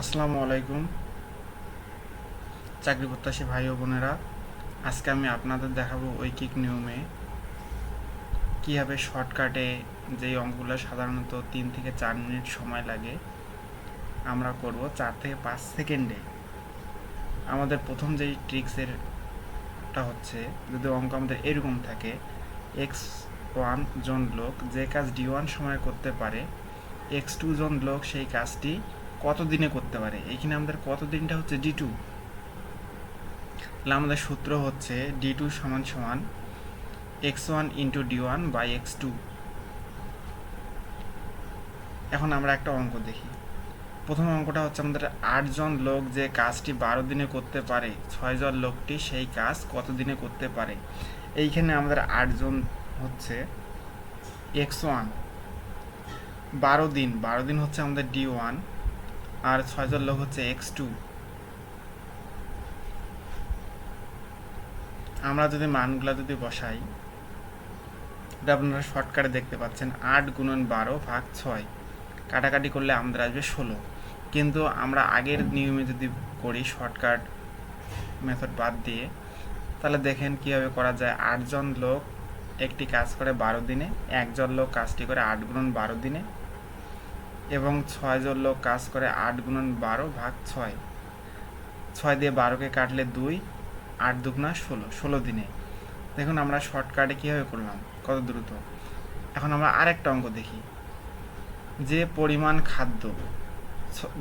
আসসালামু আলাইকুম। চাকরি প্রত্যাশী ভাই ও বোনেরা, আজকে আমি আপনাদের দেখাবো ঐকিক নিয়মে কীভাবে শর্টকাটে যেই অঙ্কগুলো সাধারণত তিন থেকে চার মিনিট সময় লাগে, আমরা করব চার থেকে পাঁচ সেকেন্ডে। আমাদের প্রথম যেই ট্রিক্সেরটা হচ্ছে, যদি অঙ্ক আমাদের এরকম থাকে, এক্স ওয়ান জন লোক যে কাজ ডি ওয়ান সময় করতে পারে, এক্স টু জন লোক সেই কাজটি কত দিনে করতে পারে? এখানে আমাদের কত দিনটা হচ্ছে? ডি টু তাহলে আমাদের সূত্র হচ্ছে ডি টু সমান সমান X one into D one by X two এখন আমরা একটা অঙ্ক দেখি। প্রথম অঙ্কটা হচ্ছে আমাদের আটজন লোক যে কাজটি বারো দিনে করতে পারে ছয়জন লোকটি সেই কাজ কত দিনে করতে পারে? এইখানে আমাদের আটজন হচ্ছে এক্স ওয়ান বারো দিন বারো দিন হচ্ছে আমাদের ডি ওয়ান আর ছয়জন লোক হচ্ছে এক্স টু। আমরা যদি মানগুলো যদি বসাই, এটা আপনারা শর্টকাটে দেখতে পাচ্ছেন, আট গুণন বারো ভাগ ছয়। কাটাকাটি করলে আমাদের আসবে ষোলো। কিন্তু আমরা আগের নিয়মে যদি করি শর্টকাট মেথড বাদ দিয়ে, তাহলে দেখেন কীভাবে করা যায়। আটজন লোক একটি কাজ করে বারো দিনে, একজন লোক কাজটি করে আট গুণন বারো দিনে এবং ছয়জন লোক কাজ করে আট গুণন বারো ভাগ ছয়। ছয় দিয়ে বারোকে কাটলে দুই, আট দুগুণা ষোলো ষোলো দিনে। দেখুন আমরা শর্টকাটে কীভাবে করলাম, কত দ্রুত। এখন আমরা আরেকটা অঙ্ক দেখি। যে পরিমাণ খাদ্য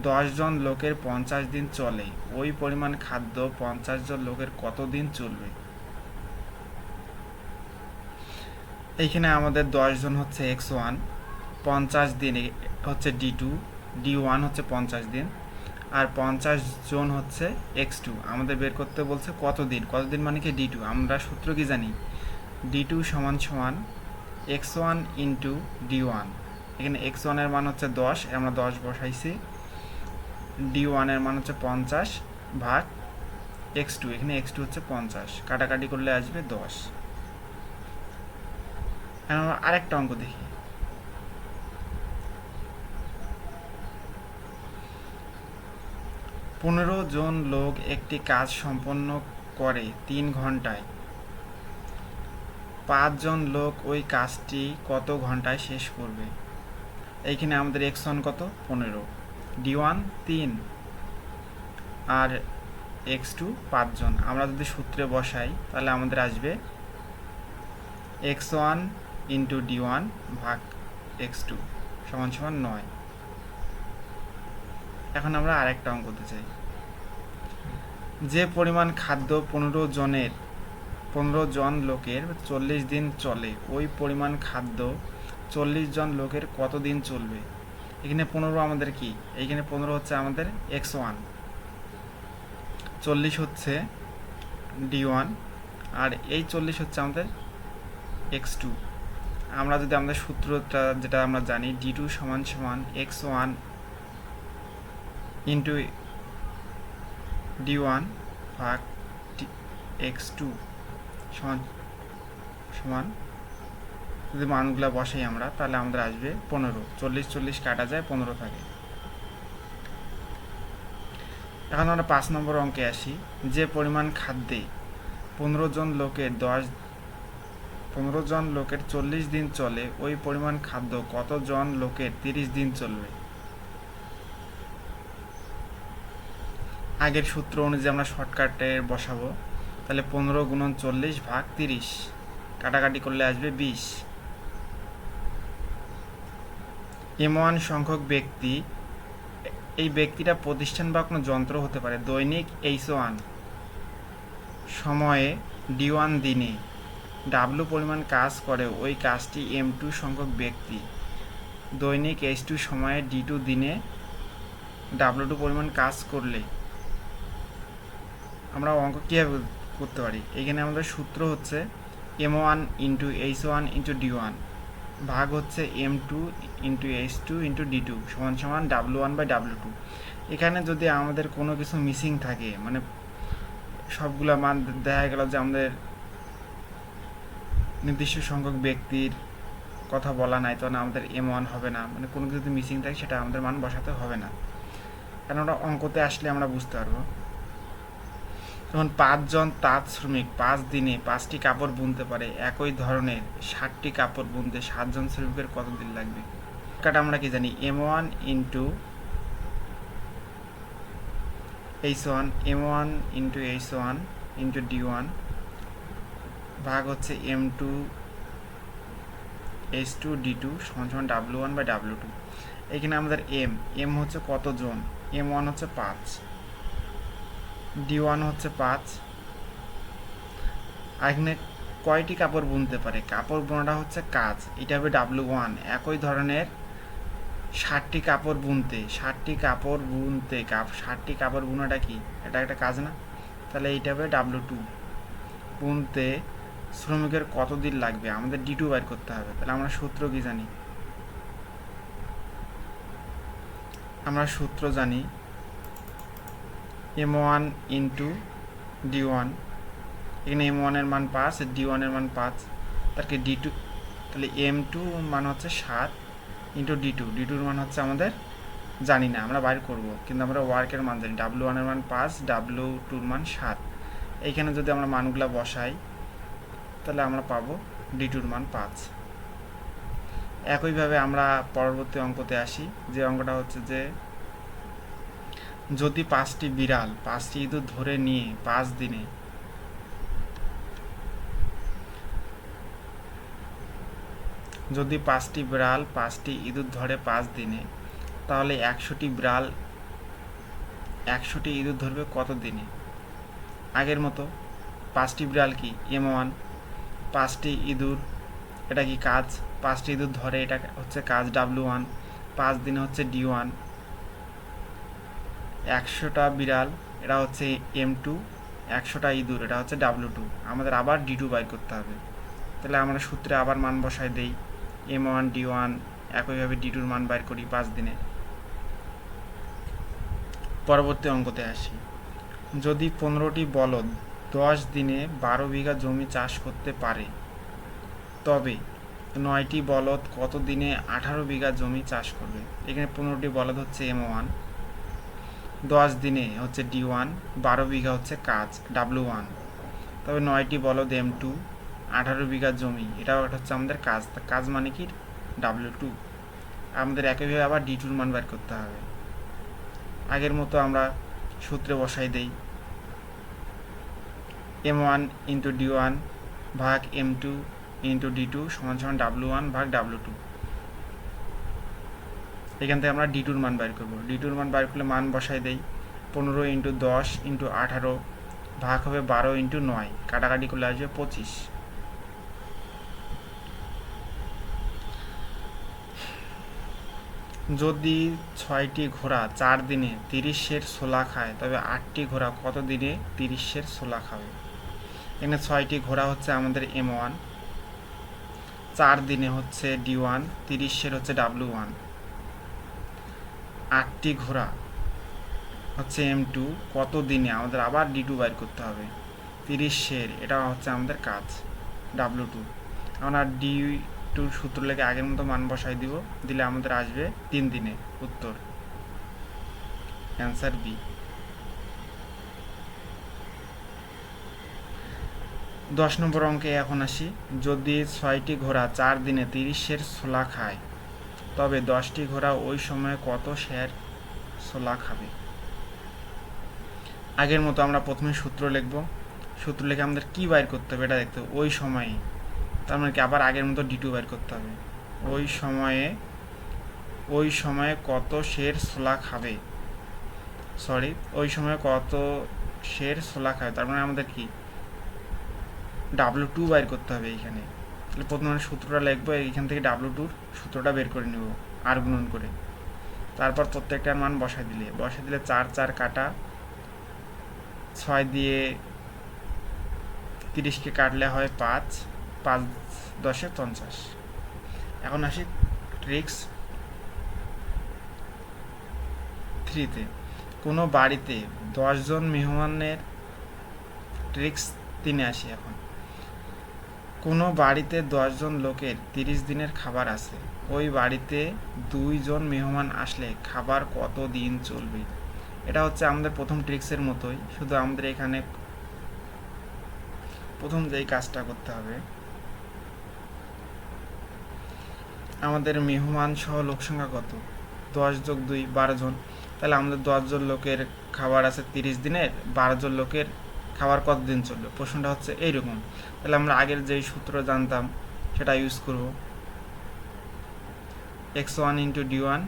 দশজন লোকের পঞ্চাশ দিন চলে, ওই পরিমাণ খাদ্য পঞ্চাশ জন লোকের কত দিন চলবে? এইখানে আমাদের দশজন হচ্ছে এক্স ওয়ান পঞ্চাশ দিন হচ্ছে ডি টু ডি ওয়ান হচ্ছে পঞ্চাশ দিন, আর পঞ্চাশ জন হচ্ছে এক্স টু আমাদের বের করতে বলছে কত দিন? কত দিন মানে কি ডি টু আমরা সূত্র কি জানি? ডি টু সমান সমান X one into D one এখানে এক্স ওয়ানের মান হচ্ছে দশ আমরা দশ বসাইছি। ডি ওয়ানের মান হচ্ছে পঞ্চাশ ভাগ এক্স টু এখানে এক্স টু হচ্ছে পঞ্চাশ। কাটাকাটি করলে আসবে দশ। এখন আরেকটা অঙ্ক দেখি। পনেরো জন লোক একটি কাজ সম্পন্ন করে তিন ঘন্টায় পাঁচজন লোক ওই কাজটি কত ঘন্টায় শেষ করবে? এইখানে আমাদের এক্স ওয়ান কত? পনেরো। ডি ওয়ান তিন। আর এক্স টু পাঁচজন আমরা যদি সূত্রে বসাই, তাহলে আমাদের আসবে X one into D one ভাগ এক্স টু সমান সমান নয়। এখন আমরা আরেকটা অঙ্ক করতে চাই। যে পরিমাণ খাদ্য পনেরো জনের, পনেরো জন লোকের চল্লিশ দিন চলে, ওই পরিমাণ খাদ্য চল্লিশ জন লোকের কত দিন চলবে? এখানে পনেরো আমাদের কি? এইখানে পনেরো হচ্ছে আমাদের এক্স ওয়ান। চল্লিশ হচ্ছে ডি ওয়ান, আর এই চল্লিশ হচ্ছে আমাদের এক্স টু। আমরা যদি আমাদের সূত্রটা যেটা আমরা জানি, ডি টু সমান সমান X one into D one ভাগ এক্স টু সমান সমান। যদি মানগুলো বসাই আমরা, তাহলে আমাদের আসবে পনেরো। চল্লিশ চল্লিশ কাটা যায়, পনেরো থাকে। এখন আমরা পাঁচ নম্বর অঙ্কে আসি। যে পরিমাণ খাদ্যে পনেরো জন লোকের দশ, পনেরো জন লোকের চল্লিশ দিন চলে, ওই পরিমাণ খাদ্য কত জন লোকের তিরিশ দিন চলবে? আগের সূত্র অনুযায়ী আমরা শর্টকাটে বসাবো। তাহলে পনেরো গুণন চল্লিশ ভাগ তিরিশ। কাটাকাটি করলে আসবে বিশ। এম ওয়ান সংখ্যক ব্যক্তি, এই ব্যক্তিটা প্রতিষ্ঠান বা কোনো যন্ত্র হতে পারে, দৈনিক এইচ ওয়ান সময়ে ডি ওয়ান দিনে ডাব্লু পরিমাণ কাজ করে, ওই কাজটি এম টু সংখ্যক ব্যক্তি। দৈনিক এইচ টু সময়ে ডি টু দিনে ডাব্লু টু পরিমাণ কাজ করলে আমরা অঙ্ক কীভাবে করতে পারি? এখানে আমাদের সূত্র হচ্ছে M one into H one into D one ভাগ হচ্ছে M two into H two into D two সমান সমান W one by W two এখানে যদি আমাদের কোনো কিছু মিসিং থাকে মানে সবগুলা মান দেখা গেল যে আমাদের নির্দিষ্ট সংখ্যক ব্যক্তির কথা বলা নাই তখন আমাদের এম ওয়ান হবে না মানে কোনো কিছু যদি মিসিং থাকে, সেটা আমাদের মান বসাতে হবে না। কারণ ওটা অঙ্কতে আসলে আমরা বুঝতে পারব। যেমন পাঁচজন তাঁত শ্রমিক পাঁচ দিনে পাঁচটি কাপড় বুনতে পারে। একই ধরনের ষাটটি কাপড় বুনতে সাতজন শ্রমিকের কত দিন লাগবে? কাটা আমরা কি জানি, M one into H one, M one into H one into D one ভাগ হচ্ছে M two H two D two সমান সমান W one by W two. এখানে আমাদের এম এম হচ্ছে কতজন? এম ওয়ান হচ্ছে পাঁচ। ডি ওয়ান হচ্ছে পাঁচ। এখানে কয়টি কাপড় বুনতে পারে? কাপড় বোনাটা হচ্ছে কাজ এটা হবে ডাব্লু ওয়ান একই ধরনের ষাটটি কাপড় বুনতে, ষাটটি কাপড় বুনতে, কাপ, ষাটটি কাপড় বুনাটা কি? এটা একটা কাজ না? তাহলে এইটা হবে ডাব্লু টু বুনতে শ্রমিকের কতদিন লাগবে? আমাদের ডি টু বাইর করতে হবে। তাহলে আমরা সূত্র কি জানি? আমরা সূত্র জানি M one into D one এখানে এম ওয়ানের মান পাঁচ ডি ওয়ানের মান পাঁচ। তারকে ডি টু তাহলে এম টু মান হচ্ছে সাত ইন্টু ডি টু ডি টুর মান হচ্ছে আমাদের জানি না, আমরা বাইর করব। কিন্তু আমরা ওয়ার্কের মান জানি ডাব্লু ওয়ানের মান পাঁচ ডাব্লু টুর মান সাত। এইখানে যদি আমরা মানগুলো বসাই, তাহলে আমরা পাবো ডি টুর মান পাঁচ। একইভাবে আমরা পরবর্তী অঙ্কতে আসি, যে অঙ্কটা হচ্ছে যে যদি পাঁচটি বিড়াল, পাঁচটি ইঁদুর ধরে নিয়ে পাঁচ দিনে যদি পাঁচটি বিড়াল, পাঁচটি ইঁদুর ধরে পাঁচ দিনে, তাহলে একশোটি বিড়াল, একশোটি ইঁদুর ধরবে কত দিনে? আগের মতো পাঁচটি বিড়াল কি এম ওয়ান পাঁচটি ইঁদুর, এটা কি কাজ? পাঁচটি ইঁদুর ধরে এটা হচ্ছে কাজ ডাব্লু ওয়ান পাঁচ দিনে হচ্ছে ডি ওয়ান একশোটা বিড়াল, এটা হচ্ছে এম টু একশোটা ইঁদুর, এটা হচ্ছে ডাব্লু টু আমাদের আবার ডি টু বাইর করতে হবে। তাহলে আমরা সূত্রে আবার মান বসায় দেই। এম ওয়ান ডি ওয়ান একইভাবে ডি টুর মান বাইর করি পাঁচ দিনে। পরবর্তী অঙ্কতে আসি। যদি পনেরোটি বলদ দশ দিনে বারো বিঘা জমি চাষ করতে পারে, তবে নয়টি বলদ কত দিনে আঠারো বিঘা জমি চাষ করবে? এখানে পনেরোটি বলদ হচ্ছে এম ওয়ান দশ দিনে হচ্ছে ডি ওয়ান বারো বিঘা হচ্ছে কাজ ডাব্লু ওয়ান তবে নয়টি বলদ এম টু আঠারো বিঘা জমি, এটাও একটা হচ্ছে আমাদের কাজ। কাজ মানে কি? ডাব্লু টু আমাদের একইভাবে আবার ডি টুর মান বের করতে হবে। আগের মতো আমরা সূত্রে বসাই দেই। M one into D one ভাগ M two into D two সমান সমান ডাব্লু ওয়ান ভাগ ডাব্লু টু এখান থেকে আমরা ডি টুর মান বাইর করব। ডি টুর মান বাইর করলে মান বসাই দেই পনেরো ইন্টু দশ ইন্টু আঠারো ভাগ হবে বারো ইন্টু নয়, কাটাকাটি করলে আসবে পঁচিশ। যদি ছয়টি ঘোড়া চার দিনে তিরিশের ছোলা খায়, তবে আটটি ঘোড়া কত দিনে তিরিশের ছোলা খাবে? এখানে ছয়টি ঘোড়া হচ্ছে আমাদের এম ওয়ান চার দিনে হচ্ছে ডি ওয়ান তিরিশের হচ্ছে ডাব্লু ওয়ান আটটি ঘোড়া। হচ্ছে এম টু কত দিনে আমাদের আবার ডি টু বাইর করতে হবে। তিরিশের এটা হচ্ছে আমাদের কাজ ডাব্লু টু আমরা ডি টুর সূত্র লেগে আগের মতো মান বসাই দিব, দিলে আমাদের আসবে তিন দিনে উত্তর। অ্যান্সার বি দশ নম্বর অঙ্কে এখন আসি। যদি ছয়টি ঘোড়া চার দিনে তিরিশের ছোলা খায় তবে দশটি ঘোড়া ওই সময়ে কত শের ছোলা খাবে? আগের মতো আমরা প্রথমে সূত্র লিখব। সূত্র লিখে আমাদের কী বাইর করতে হবে এটা দেখতে হবে। ওই সময়ে। তার মানে কি আবার আগের মতো ডি টু বাইর করতে হবে। ওই সময়ে ওই সময়ে কত শের ছোলা খাবে? সরি ওই সময়ে কত শের ছোলা খাবে? তার মানে আমাদের কি? ডাব্লু টু বাইর করতে হবে এইখানে। তাহলে প্রথমে সূত্রটা লিখব, এইখান থেকে ডাব্লু টুর সূত্রটা বের করে নেব আর গুণন করে। তারপর প্রত্যেকটার মান বসাই দিলে বসাই দিলে চার চার কাটা, ছয় দিয়ে তিরিশকে কাটলে হয় পাঁচ পাঁচ দশে পঞ্চাশ। এখন আসি ট্রিক্স থ্রিতে কোনো বাড়িতে দশজন মেহমানের ট্রিক্স তিনে আসি এখন। কোনো বাড়িতে দশজন লোকের তিরিশ দিনের খাবার আছে। ওই বাড়িতে দুইজন মেহমান আসলে খাবার কত দিন চলবে? এটা হচ্ছে আমাদের প্রথম ট্রিক্সের মতোই। শুধু আমাদের এখানে প্রথম যেই কাজটা করতে হবে। আমাদের মেহমান সহ লোক সংখ্যা কত? দশ যোগ দুই, বারো জন। তাহলে আমাদের দশজন লোকের খাবার আছে তিরিশ দিনের, বারো জন লোকের খাবার কতদিন চলবে? প্রশ্নটা হচ্ছে এইরকম। তাহলে আমরা আগের যেই সূত্র জানতাম, সেটা ইউজ করব। X one into D one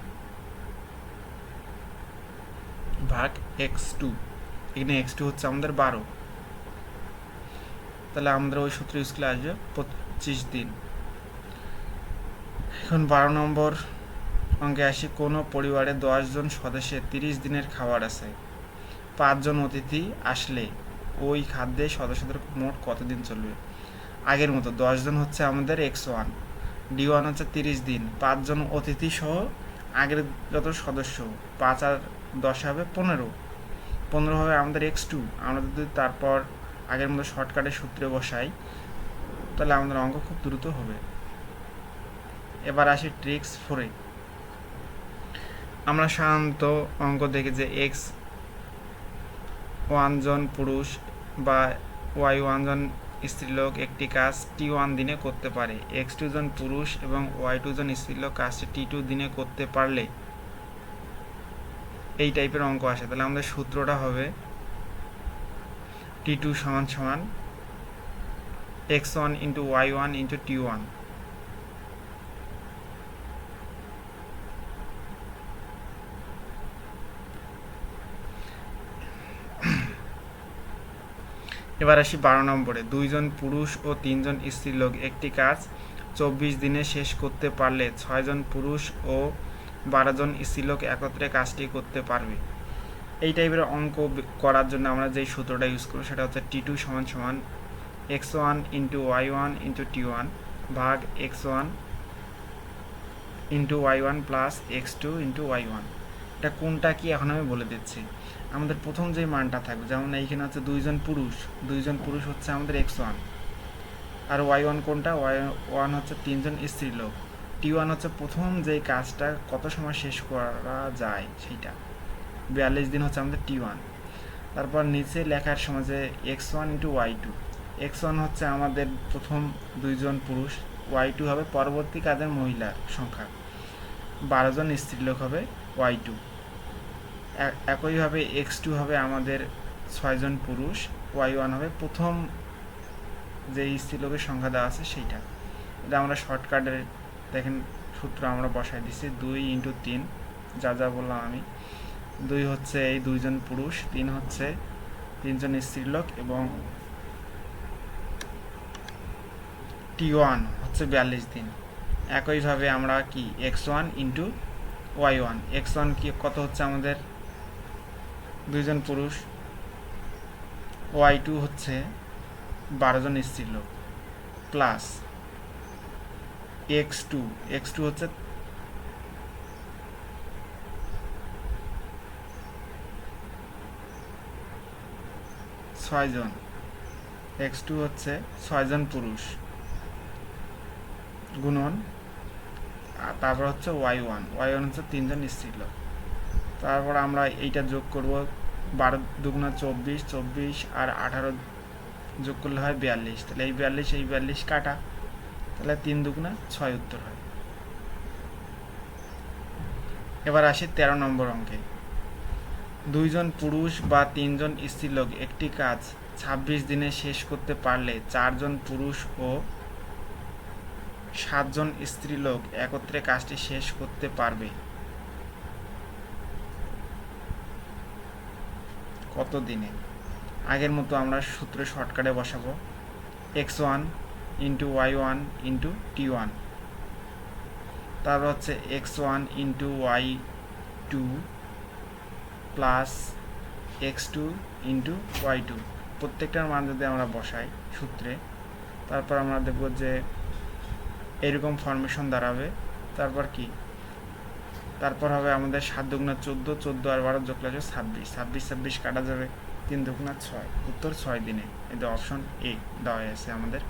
ভাগ এক্স টু এখানে এক্স টু হচ্ছে আমাদের বারো। তাহলে আমাদের ওই সূত্র ইউজ করলে আসবে পঁচিশ দিন। এখন বারো নম্বর অঙ্কে আসি, কোনো পরিবারে দশজন সদস্যের তিরিশ দিনের খাবার আছে। পাঁচজন অতিথি আসলে ওই খাদ্যে সদস্যদের মোট কতদিন চলবে? আগের মতো দশজন হচ্ছে আমাদের এক্স ওয়ান ডি ওয়ান হচ্ছে তিরিশ দিন পাঁচজন অতিথি সহ আগের যত সদস্য, পাঁচ আর দশ হবে পনেরো। পনেরো হবে আমাদের এক্স টু আমরা যদি তারপর আগের মতো শর্টকাটে সূত্রে বসাই, তাহলে আমাদের অঙ্ক খুব দ্রুত হবে। এবার আসি ট্রিক্স ফোরে আমরা সাধারণত অঙ্ক দেখি যে এক্স ওয়ান জন পুরুষ বা ওয়াই ওয়ান জন স্ত্রীলোক একটি কাজ টি ওয়ান দিনে করতে পারে। এক্স টু জন পুরুষ এবং ওয়াই টু জন স্ত্রীলোক কাজটি টি টু দিনে করতে পারলে এই টাইপের অঙ্ক আসে। তাহলে আমাদের সূত্রটা হবে টি টু সমান সমান X one into Y one into T one. এবার আসি বারো নম্বরে। দুইজন পুরুষ ও তিনজন স্ত্রীলোক একটি কাজ চব্বিশ দিনে শেষ করতে পারলে ছয়জন পুরুষ ও বারো জন স্ত্রীলোক একত্রে কাজটি করতে পারবে। এই টাইপের অঙ্ক করার জন্য আমরা যেই সূত্রটা ইউজ করব সেটা হচ্ছে টি টু সমান সমান X one into Y one into T one ভাগ X one into Y one plus X two into Y one এটা কোনটা কি এখন আমি বলে দিচ্ছি। আমাদের প্রথম যে মানটা থাকবে, যেমন এইখানে হচ্ছে দুইজন পুরুষ দুইজন পুরুষ হচ্ছে আমাদের এক্স ওয়ান আর ওয়াই ওয়ান কোনটা? ওয়াই ওয়ান হচ্ছে তিনজন স্ত্রী লোক টি ওয়ান হচ্ছে প্রথম যে কাজটা কত সময় শেষ করা যায় সেইটা। বিয়াল্লিশ দিন হচ্ছে আমাদের টি ওয়ান তারপর নিচে লেখার সময় যে X one into Y two X one হচ্ছে আমাদের প্রথম দুইজন পুরুষ ওয়াই টু হবে পরবর্তী কাজের মহিলার সংখ্যা। বারোজন স্ত্রীলোক হবে ওয়াই টু একইভাবে এক্স টু হবে আমাদের ছয়জন পুরুষ ওয়াই ওয়ান হবে প্রথম যে স্ত্রীলোকের সংখ্যা দেওয়া আছে সেইটা। এটা আমরা শর্টকাটের দেখেন সূত্র আমরা বসাই দিছি দুই ইন্টু তিন, যা যা বললাম আমি। দুই হচ্ছে এই দুইজন পুরুষ, তিন হচ্ছে তিনজন স্ত্রীলোক এবং টি ওয়ান হচ্ছে বিয়াল্লিশ দিন। একইভাবে আমরা কি X one into Y one X one কি কত হচ্ছে আমাদের? দুইজন পুরুষ। ওয়াই টু হচ্ছে বারো জন স্ত্রীলোক plus X two. X two হচ্ছে ছয়জন। এক্স টু হচ্ছে ছয়জন পুরুষ, গুণন তারপর হচ্ছে ওয়াই ওয়ান। ওয়াই ওয়ান হচ্ছে তিনজন স্ত্রীলোক তারপর আমরা এইটা যোগ করব বারো দুগুণা চব্বিশ চব্বিশ আর আঠারো যোগ করলে হয় বিয়াল্লিশ। তাহলে এই বিয়াল্লিশ এই বিয়াল্লিশ কাটা, তাহলে তিন দুগুণা ছয় উত্তর হয়। এবার আসি তেরো নম্বর অঙ্কে। দুইজন পুরুষ বা তিনজন স্ত্রীলোক একটি কাজ ছাব্বিশ দিনে শেষ করতে পারলে চারজন পুরুষ ও সাতজন স্ত্রীলোক একত্রে কাজটি শেষ করতে পারবে। কত দিনে আগের মতো আমরা সূত্রে শর্টকাটে বসাবো। X one into Y one into T one. তারপর হচ্ছে X one into Y two plus X two into Y two. প্রত্যেকটার মান যদি আমরা বসাই সূত্রে, তারপর আমরা দেখব যে এরকম ফরমেশন দাঁড়াবে। তারপর কি? তারপর হবে আমাদের সাত দুগুণা চোদ্দ চোদ্দ আর বারো যোগ আসবে ছাব্বিশ। ছাব্বিশ ছাব্বিশ কাটা যাবে তিন দুগুণা ছয়। উত্তর ছয় দিনে। এতে অপশন এ দেওয়া হয়েছে আমাদের।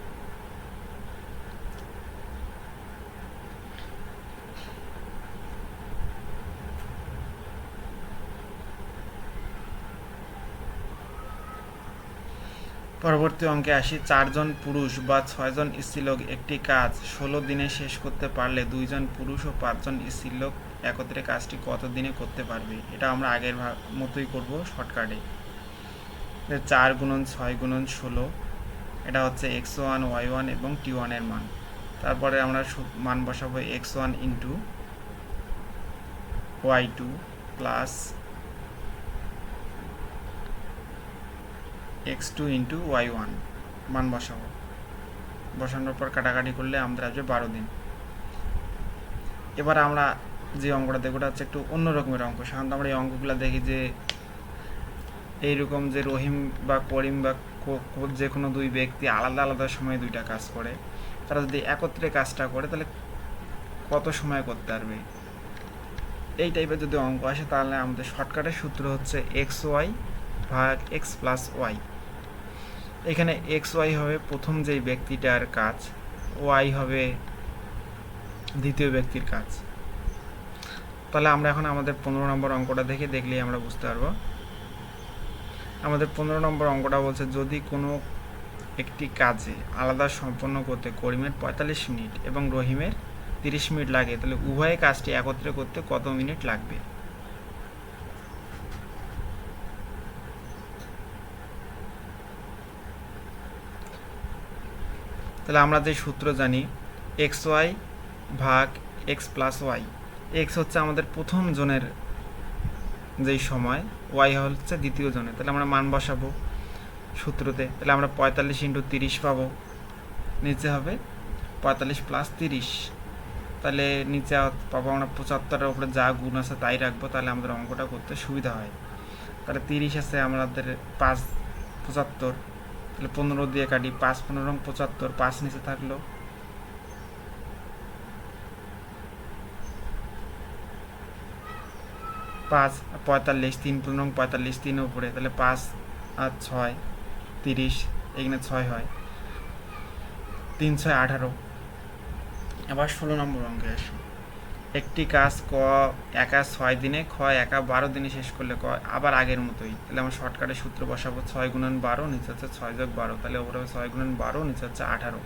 পরবর্তী অঙ্কে আসি। চারজন পুরুষ বা ছয়জন স্ত্রীলোক একটি কাজ ষোলো দিনে শেষ করতে পারলে দুইজন পুরুষ ও পাঁচজন স্ত্রীলোক একত্রে কাজটি কত দিনে করতে পারবে? এটা আমরা আগের মতোই করব শর্টকাটে চার গুণন ছয় গুণন ষোলো, এটা হচ্ছে এক্স ওয়ান ওয়াই ওয়ান এবং টি ওয়ানের মান। তারপরে আমরা মান বসাবো X one into Y two plus X two into Y one মান বসাবো। বসানোর পর কাটাকাটি করলে আমাদের আসবে বারো দিন। এবার আমরা যে অঙ্কটা দেখব ওটা হচ্ছে একটু অন্য রকমের অঙ্ক। সাধারণত আমরা এই অঙ্কগুলো দেখি যে এইরকম যে রহিম বা করিম বা যে কোনো দুই ব্যক্তি আলাদা আলাদা সময়ে দুইটা কাজ করে, তারা যদি একত্রে কাজটা করে, তাহলে কত সময় করতে পারবে? এই টাইপের যদি অঙ্ক আসে, তাহলে আমাদের শর্টকাটের সূত্র হচ্ছে এক্স ওয়াই ভাগ এক্স প্লাস ওয়াই এখানে এক্স ওয়াই হবে প্রথম যেই ব্যক্তিটার কাজ ওয়াই হবে দ্বিতীয় ব্যক্তির কাজ। তাহলে আমরা এখন আমাদের পনেরো নম্বর অঙ্কটা দেখে দেখলেই আমরা বুঝতে পারব। আমাদের পনেরো নম্বর অঙ্কটা বলছে, যদি কোনো একটি কাজে আলাদা সম্পন্ন করতে করিমের পঁয়তাল্লিশ মিনিট এবং রহিমের তিরিশ মিনিট লাগে, তাহলে উভয় কাজটি একত্রে করতে কত মিনিট লাগবে? তাহলে আমরা যে সূত্র জানি, এক্স ওয়াই ভাগ এক্স প্লাস ওয়াই। এক্স হচ্ছে আমাদের প্রথম জনের যেই সময় ওয়াই হচ্ছে দ্বিতীয় জনের। তাহলে আমরা মান বসাবো সূত্রতে। তাহলে আমরা পঁয়তাল্লিশ ইন্টু তিরিশ পাবো। নিচে হবে পঁয়তাল্লিশ প্লাস তিরিশ। তাহলে নিচে পাবো আমরা পঁচাত্তরের উপরে যা গুণ আছে তাই রাখব, তাহলে আমাদের অঙ্কটা করতে সুবিধা হয়। তাহলে তিরিশ আছে আমাদের পাঁচ পঁচাত্তর। তাহলে পনেরো দিয়ে কাটি পাঁচ পনেরো পঁচাত্তর, পাঁচ নিচে থাকল পাঁচ, পঁয়তাল্লিশ, তিন পনেরো পঁয়তাল্লিশ, তিন উপরে, তাহলে পাঁচ আর ছয়, তিরিশ, এখানে ছয় হয়। তিন, ছয়, আঠারো। এবার ষোলো নম্বর অঙ্কে আসি। একটি কাজ ক একা ছয় দিনে, খ একা বারো দিনে শেষ করলে ক আবার আগের মতোই। তাহলে আমার শর্টকাটে সূত্র বসাবো, ছয় গুণন বারো, নিচে হচ্ছে ছয় যোগ বারো, তাহলে ওপরে হবে ছয় গুণন বারো, নিচে হচ্ছে আঠারো।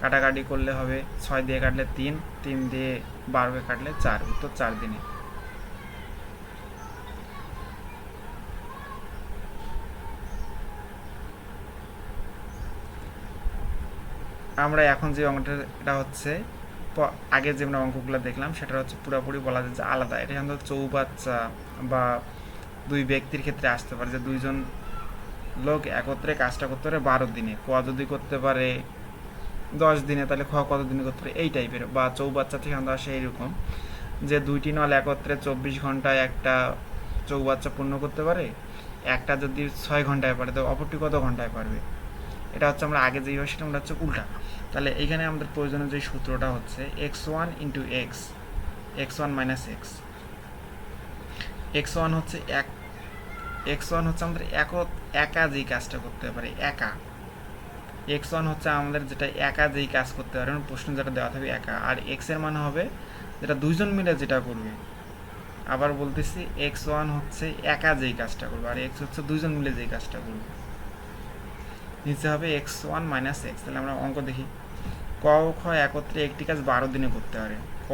কাটাকাটি করলে হবে, ছয় দিয়ে কাটলে তিন তিন দিয়ে বারোকে কাটলে চার, উত্তর চার দিনে। আমরা এখন যে অঙ্কটা, এটা হচ্ছে আগে যে আমরা অঙ্কগুলো দেখলাম, সেটা হচ্ছে পুরোপুরি বলা যায় যে আলাদা। এটা সাধারণত চৌবাচ্চা বা দুই ব্যক্তির ক্ষেত্রে আসতে পারে যে দুইজন লোক একত্রে কাজটা করতে পারে বারো দিনে। ক যদি করতে পারে দশ দিনে, তাহলে খ কত দিনে করতে পারে? এই টাইপের বা চৌবাচ্চা থেকে আমরা আসে এইরকম। যে দুইটি নল একত্রে চব্বিশ ঘন্টায় একটা চৌবাচ্চা পূর্ণ করতে পারে, একটা যদি ছয় ঘন্টায় পারে, তো অপরটি কত ঘন্টায় পারবে? এটা হচ্ছে আমরা আগে যেই সেটা আমরা হচ্ছে উল্টা। তাহলে এইখানে আমাদের প্রয়োজনীয় যে সূত্রটা হচ্ছে X one into X X one minus X X one হচ্ছে এক এক্স ওয়ান হচ্ছে আমাদের এক একা যেই কাজটা করতে পারে, একা। এক্স ওয়ান হচ্ছে আমাদের যেটা একা যেই কাজ করতে পারে মানে প্রশ্ন যেটা দেওয়া থাকবে একা। আর এক্সের মানে হবে যেটা দুইজন মিলে যেটা করবে। আবার বলতেছি এক্স ওয়ান হচ্ছে একা যেই কাজটা করবে, আর এক্স হচ্ছে দুইজন মিলে যেই কাজটা করবে। নিচে হবে এক্স ওয়ান মাইনাস এক্স, তাহলে আমরা অঙ্ক দেখি। ক ও খ একত্রে একটি কাজ বারো দিনে করতে পারে। ক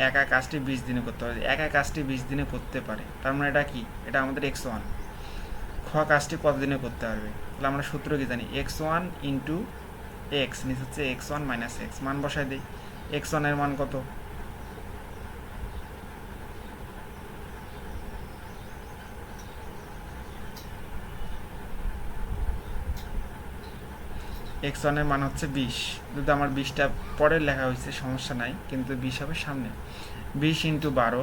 একা কাজটি বিশ দিনে করতে পারে। একা কাজটি বিশ দিনে করতে পারে। তার মানে এটা কি? এটা আমাদের এক্স ওয়ান। খ কাজটি কত দিনে করতে পারবে? তাহলে আমরা সূত্র কি জানি? এক্স ওয়ান ইন্টু এক্স, নিচে হচ্ছে এক্স ওয়ান মাইনাস এক্স। মান বসাই দিই। এক্স ওয়ানের মান কত? এক্স ওয়ানের মান হচ্ছে বিশ। যদি আমার বিশটা পরে লেখা হয়েছে, সমস্যা নাই, কিন্তু বিশ হবে সামনে। বিশ ইন্টু বারো,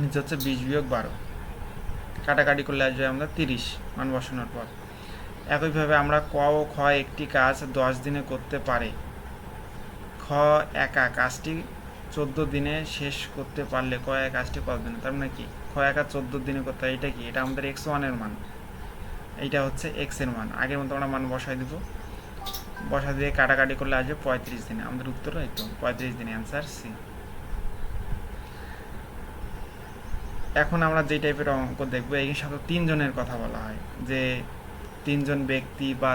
নিচে হচ্ছে বিশ বিয়োগ বারো। কাটাকাটি করলে আসবে আমরা তিরিশ মান বসানোর পর। একইভাবে আমরা ক ও খ একটি কাজ দশ দিনে করতে পারে। খ একা, কাজটি চোদ্দ দিনে শেষ করতে পারলে ক এক কাজটি কত দিনে তার মানে কি? খ একা চোদ্দ দিনে করতে হয়, এটা কি? এটা আমাদের এক্স ওয়ানের মান। এইটা হচ্ছে এক্সের মান। আগের মতো আমরা মান বসাই দিব। বসা দিয়ে কাটাকাটি করলে আসবে পঁয়ত্রিশ দিনে। আমাদের উত্তর এই তো, পঁয়ত্রিশ দিনে অ্যান্সার সি এখন আমরা যে টাইপের অঙ্ক দেখব, এই সাথে তিনজনের কথা বলা হয়। যে তিনজন ব্যক্তি বা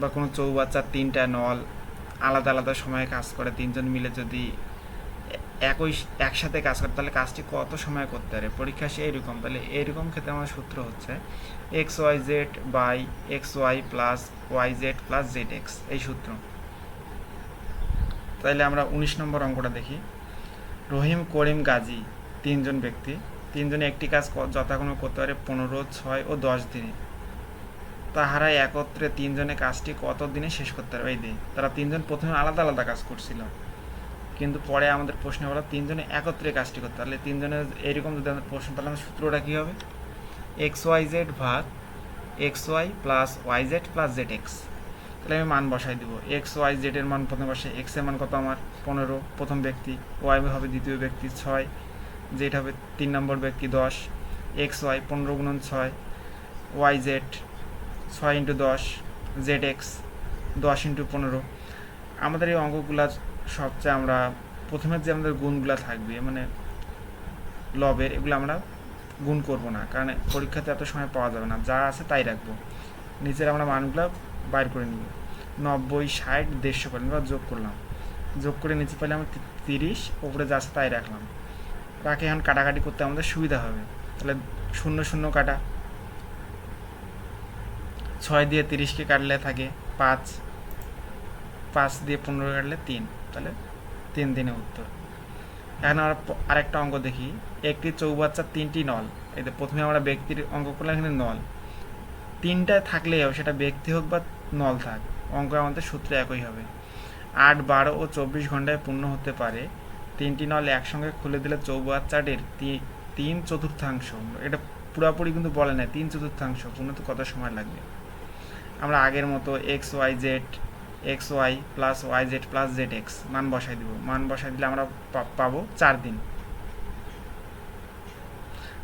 বা কোনো চৌবাচ্চার তিনটা নল, আলাদা আলাদা সময়ে কাজ করে, তিনজন মিলে যদি একই একসাথে কাজ করে, তাহলে কাজটি কত সময় করতে পারে? পরীক্ষা সে এরকম তাহলে এরকম ক্ষেত্রে আমার সূত্র হচ্ছে X Y Z by X Y plus Y Z plus Z X এই সূত্র। তাহলে আমরা উনিশ নম্বর অঙ্কটা দেখি। রহিম, করিম, গাজী তিনজন ব্যক্তি। তিনজনে একটি কাজ যথাক্রমে করতে পারে পনেরো, ছয় ও দশ দিনে। তাহারা একত্রে তিনজনে কাজটি কত দিনে শেষ করতে পারবে? এই দিন তারা তিনজন প্রথমে আলাদা আলাদা কাজ করছিল। কিন্তু পরে আমাদের প্রশ্ন হলো, তিনজনে একত্রে কাজটি করতে। তাহলে তিনজনের এরকম যদি আমাদের প্রশ্ন, তাহলে আমাদের সূত্রটা কী হবে? এক্স ওয়াই জেড ভাগ X Y plus Y Z plus Z X তাহলে আমি মান বসাই দিব। এক্স ওয়াই জেড এর মান প্রথমে বসে এক্সের মান কত আমার? পনেরো। প্রথম ব্যক্তি ওয়াই হবে দ্বিতীয় ব্যক্তি, ছয়। জেড হবে তিন নম্বর ব্যক্তি, দশ। এক্স ওয়াই পনেরো গুণন ছয়। ওয়াই জেড ছয় ইন্টু দশ জেড এক্স দশ ইন্টু পনেরো। আমাদের এই অঙ্কগুলা সবচেয়ে আমরা প্রথমে যে আমাদের গুণগুলা থাকবে মানে লবের এগুলো আমরা গুণ করব না, কারণ পরীক্ষাতে এত সময় পাওয়া যাবে না, যা আছে তাই রাখব। নিচের আমরা মানগুলো বাইর করে নিব। নব্বই, ষাট, দেড়শো করে আমরা যোগ করলাম। যোগ করে নিচে পেলে আমরা তিরিশ, ওপরে যা আছে তাই রাখলাম। রাখে এখন কাটাকাটি করতে আমাদের সুবিধা হবে। তাহলে শূন্য শূন্য কাটা। ছয় দিয়ে তিরিশকে কাটলে থাকে পাঁচ। পাঁচ দিয়ে পনেরো কাটলে তিন। তাহলে তিন দিনে উত্তর। এখন আমরা আরেকটা অঙ্ক দেখি। একটি চৌবাচ্চার তিনটি নল। যে প্রথমে আমরা ব্যক্তির অঙ্ক করলাম এখানে নল। তিনটা থাকলেই হবে সেটা ব্যক্তি হোক বা নল থাক অঙ্ক আমাদের সূত্রে একই হবে। আট, বারো ও চব্বিশ ঘন্টায় পূর্ণ হতে পারে। তিনটি নল একসঙ্গে খুলে দিলে চৌবাচ্চাটির তিন চতুর্থাংশ। এটা পুরোপুরি কিন্তু বলে না তিন চতুর্থাংশ। পূর্ণ তো কত সময় লাগবে? আমরা আগের মতো X Y Z X Y plus Y Z plus Z X, মান বসাই দিব। মান বসাই দিলে আমরা পাবো চার দিন।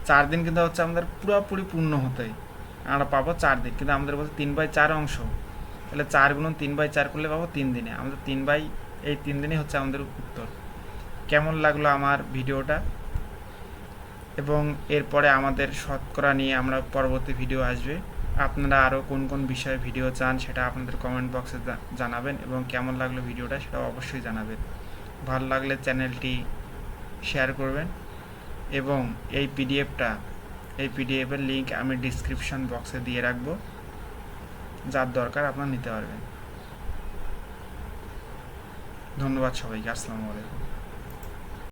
চার দিন কিন্তু হচ্ছে আমাদের পুরোপুরি পূর্ণ হতেই আমরা পাবো চার দিন, কিন্তু আমাদের বলছে তিন বাই চার অংশ। তাহলে চার গুণন তিন বাই চার করলে পাবো তিন দিনে। আমাদের তিন বাই, এই তিন দিনই হচ্ছে আমাদের উত্তর। কেমন লাগল আমার ভিডিওটা? এবং এরপরে আমাদের শতকরা নিয়ে আমরা পরবর্তী ভিডিও আসবে। আপনারা আরও কোন কোন বিষয়ে ভিডিও চান সেটা আপনাদের কমেন্ট বক্সে জানাবেন এবং কেমন লাগল ভিডিওটা সেটা অবশ্যই জানাবেন। ভালো লাগলে চ্যানেলটি শেয়ার করবেন এবং এই পিডিএফটা এই পিডিএফের লিঙ্ক আমি ডিসক্রিপশন বক্সে দিয়ে রাখব। যার দরকার আপনারা নিতে পারবেন। ধন্যবাদ সবাইকে, আসসালামু আলাইকুম।